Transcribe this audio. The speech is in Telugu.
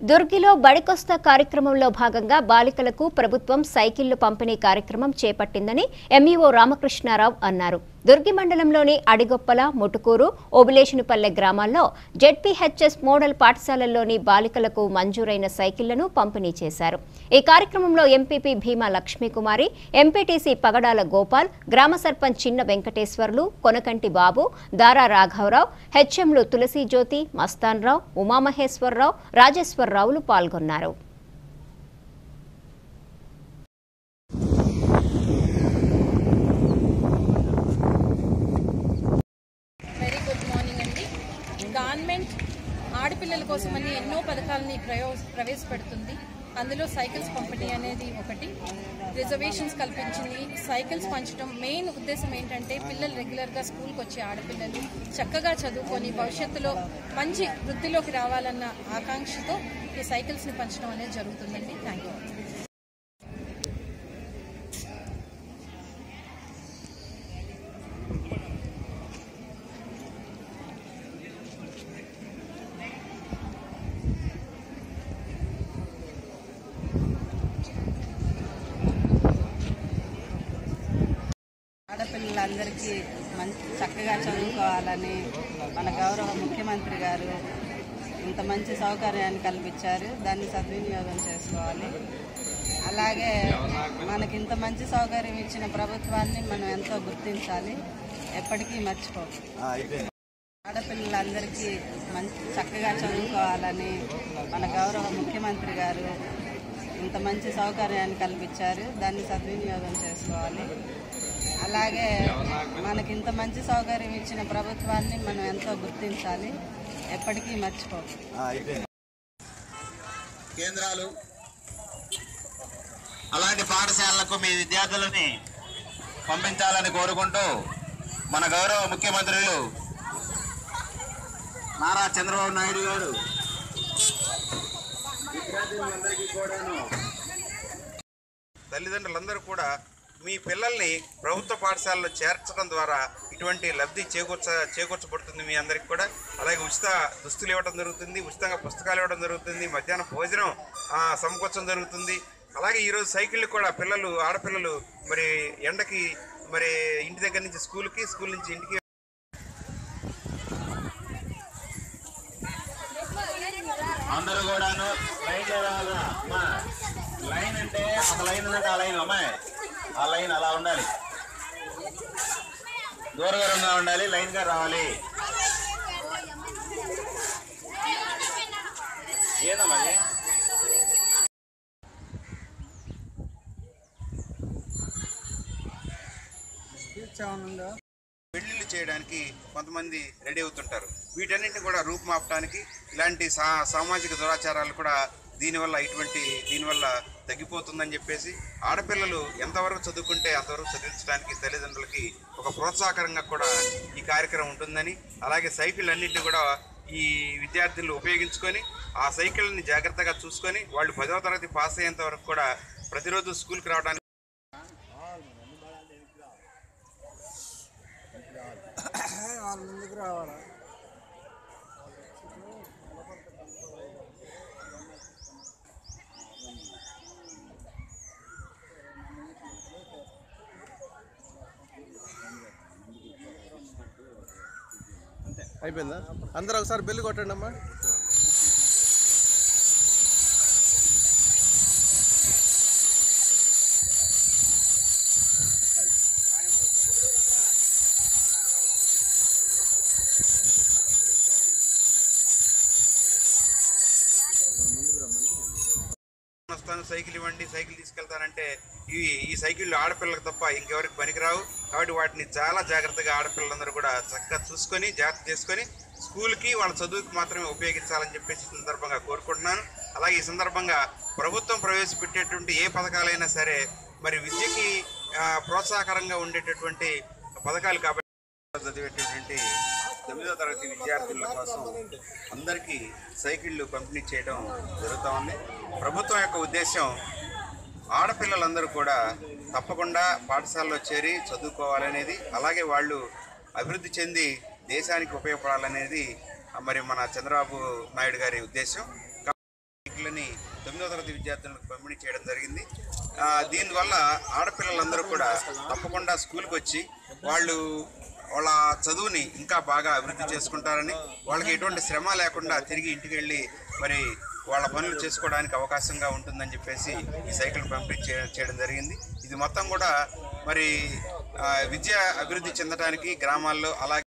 దుర్గిలో బడికొస్తా కార్యక్రమంలో భాగంగా బాలికలకు ప్రభుత్వం సైకిళ్ళు పంపిణీ కార్యక్రమం చేపట్టిందని ఎంఈఓ రామకృష్ణారావు అన్నారు. దుర్గి మండలంలోని అడిగొప్పల ముటుకూరు ఓబులేషునిపల్లె గ్రామాల్లో జెడ్పీహెచ్ఎస్ మోడల్ పాఠశాలల్లోని బాలికలకు మంజూరైన సైకిళ్ళను పంపిణీ చేశారు. ఈ కార్యక్రమంలో ఎంపీపీ భీమా లక్ష్మీకుమారి ఎంపీటీసీ పగడాల గోపాల్ గ్రామ సర్పంచ్ చిన్న వెంకటేశ్వర్లు కొనకంటి బాబు దారా రాఘవరావు హెచ్ఎంలు తులసి జ్యోతి మస్తాన్రావు ఉమామహేశ్వరరావు రాజేశ్వరరావులు పాల్గొన్నారు. ఆడపిల్లల కోసమని ఎన్నో పథకాలని ప్రయో ప్రవేశపెడుతుంది. అందులో సైకిల్స్ పంపిణీ అనేది ఒకటి. రిజర్వేషన్స్ కల్పించింది. సైకిల్స్ పంచడం మెయిన్ ఉద్దేశం ఏంటంటే పిల్లలు రెగ్యులర్గా స్కూల్కి వచ్చే ఆడపిల్లలు చక్కగా చదువుకొని భవిష్యత్తులో మంచి వృత్తిలోకి రావాలన్న ఆకాంక్షతో ఈ సైకిల్స్ని పంచడం అనేది జరుగుతుందండి. థ్యాంక్ యూ ఆడపిల్లలందరికీ మంచి చక్కగా చదువుకోవాలని మన గౌరవ ముఖ్యమంత్రి గారు ఇంత మంచి సౌకర్యాన్ని కల్పించారు. దాన్ని సద్వినియోగం చేసుకోవాలి. అలాగే మనకి ఇంత మంచి సౌకర్యం ఇచ్చిన ప్రభుత్వాన్ని మనం ఎంతో గుర్తించాలి. ఎప్పటికీ మర్చిపోదు ఆడపిల్లలందరికీ మంచి చక్కగా చదువుకోవాలని మన గౌరవ ముఖ్యమంత్రి గారు ఇంత మంచి సౌకర్యాన్ని కల్పించారు. దాన్ని సద్వినియోగం చేసుకోవాలి. అలాగే మనకి ఇంత మంచి సౌకర్యం ఇచ్చిన ప్రభుత్వాన్ని మనం ఎంతో గుర్తించాలి. ఎప్పటికీ మర్చిపోదు కేంద్రాలు అలాంటి పాఠశాలలకు మీ విద్యార్థులని పంపించాలని కోరుకుంటూ మన గౌరవ ముఖ్యమంత్రులు నారా చంద్రబాబు నాయుడు గారు. విద్యార్థులందరికీ కూడాను తల్లిదండ్రులందరూ కూడా మీ పిల్లల్ని ప్రభుత్వ పాఠశాలలో చేర్చడం ద్వారా ఇటువంటి లబ్ధి చేకూర్చ చేకూర్చబడుతుంది మీ అందరికి కూడా. అలాగే ఉచిత దుస్తులు ఇవ్వడం జరుగుతుంది ఉచితంగా పుస్తకాలు ఇవ్వడం జరుగుతుంది మధ్యాహ్నం భోజనం సమకూర్చడం జరుగుతుంది. అలాగే ఈరోజు సైకిళ్ళు కూడా పిల్లలు ఆడపిల్లలు మరి ఎండకి మరి ఇంటి దగ్గర నుంచి స్కూల్కి స్కూల్ నుంచి ఇంటికి అందరూ కూడాను లైన్ లైన్ అంటే ఒక లైన్ ఉన్నట్టు ఆ లైన్ అమ్మాయి. ఆ లైన్ అలా ఉండాలి. దూరదూరంగా ఉండాలి లైన్గా రావాలి. ఏదమ్మా అది? పెళ్ళిళ్ళు చేయడానికి కొంతమంది రెడీ అవుతుంటారు. వీటన్నిటిని కూడా రూపుమాపడానికి ఇలాంటి సా సామాజిక దురాచారాలు కూడా దీనివల్ల ఇటువంటి దీనివల్ల తగ్గిపోతుందని చెప్పేసి ఆడపిల్లలు ఎంతవరకు చదువుకుంటే అంతవరకు చదివించడానికి తల్లిదండ్రులకి ఒక ప్రోత్సాహకరంగా కూడా ఈ కార్యక్రమం ఉంటుందని అలాగే సైకిల్ అన్నింటినీ కూడా ఈ విద్యార్థులు ఉపయోగించుకొని ఆ సైకిల్ని జాగ్రత్తగా చూసుకొని వాళ్ళు పదవ తరగతి పాస్ అయ్యేంత వరకు కూడా ప్రతిరోజు స్కూల్కి రావడానికి అయిపోయిందా? అందరూ ఒకసారి బిల్లు కొట్టండి అమ్మా వస్తాను సైకిల్ ఇవ్వండి సైకిల్ తీసుకెళ్తానంటే ఈ ఈ సైకిళ్ళు ఆడపిల్లలకు తప్ప ఇంకెవరికి పనికిరావు. కాబట్టి వాటిని చాలా జాగ్రత్తగా ఆడపిల్లలందరూ కూడా చక్కగా చూసుకొని జాగ్రత్త చేసుకొని స్కూల్కి వాళ్ళ చదువుకి మాత్రమే ఉపయోగించాలని చెప్పేసి సందర్భంగా కోరుకుంటున్నాను. అలాగే ఈ సందర్భంగా ప్రభుత్వం ప్రవేశపెట్టేటువంటి ఏ పథకాలైనా సరే మరి విద్యకి ప్రోత్సాహకరంగా ఉండేటటువంటి పథకాలు కాబట్టి చదివేటటువంటి తొమ్మిదో తరగతి విద్యార్థుల కోసం అందరికీ సైకిళ్ళు పంపిణీ చేయడం జరుగుతూ ఉంది. ప్రభుత్వం యొక్క ఉద్దేశం ఆడపిల్లలందరూ కూడా తప్పకుండా పాఠశాలలో చేరి చదువుకోవాలనేది అలాగే వాళ్ళు అభివృద్ధి చెంది దేశానికి ఉపయోగపడాలనేది మరి మన చంద్రబాబు నాయుడు గారి ఉద్దేశం సైకిళ్ళని తొమ్మిదో తరగతి విద్యార్థులకు పంపిణీ చేయడం జరిగింది. దీనివల్ల ఆడపిల్లలందరూ కూడా తప్పకుండా స్కూల్కి వచ్చి వాళ్ళు వాళ్ళ చదువుని ఇంకా బాగా అభివృద్ధి చేసుకుంటారని వాళ్ళకి ఎటువంటి శ్రమ లేకుండా తిరిగి ఇంటికి వెళ్ళి మరి వాళ్ళ పనులు చేసుకోవడానికి అవకాశంగా ఉంటుందని చెప్పేసి ఈ సైకిల్ పంపిణీ చేయడం జరిగింది. ఇది మొత్తం కూడా మరి విద్య అభివృద్ధి చెందడానికి గ్రామాల్లో అలాగే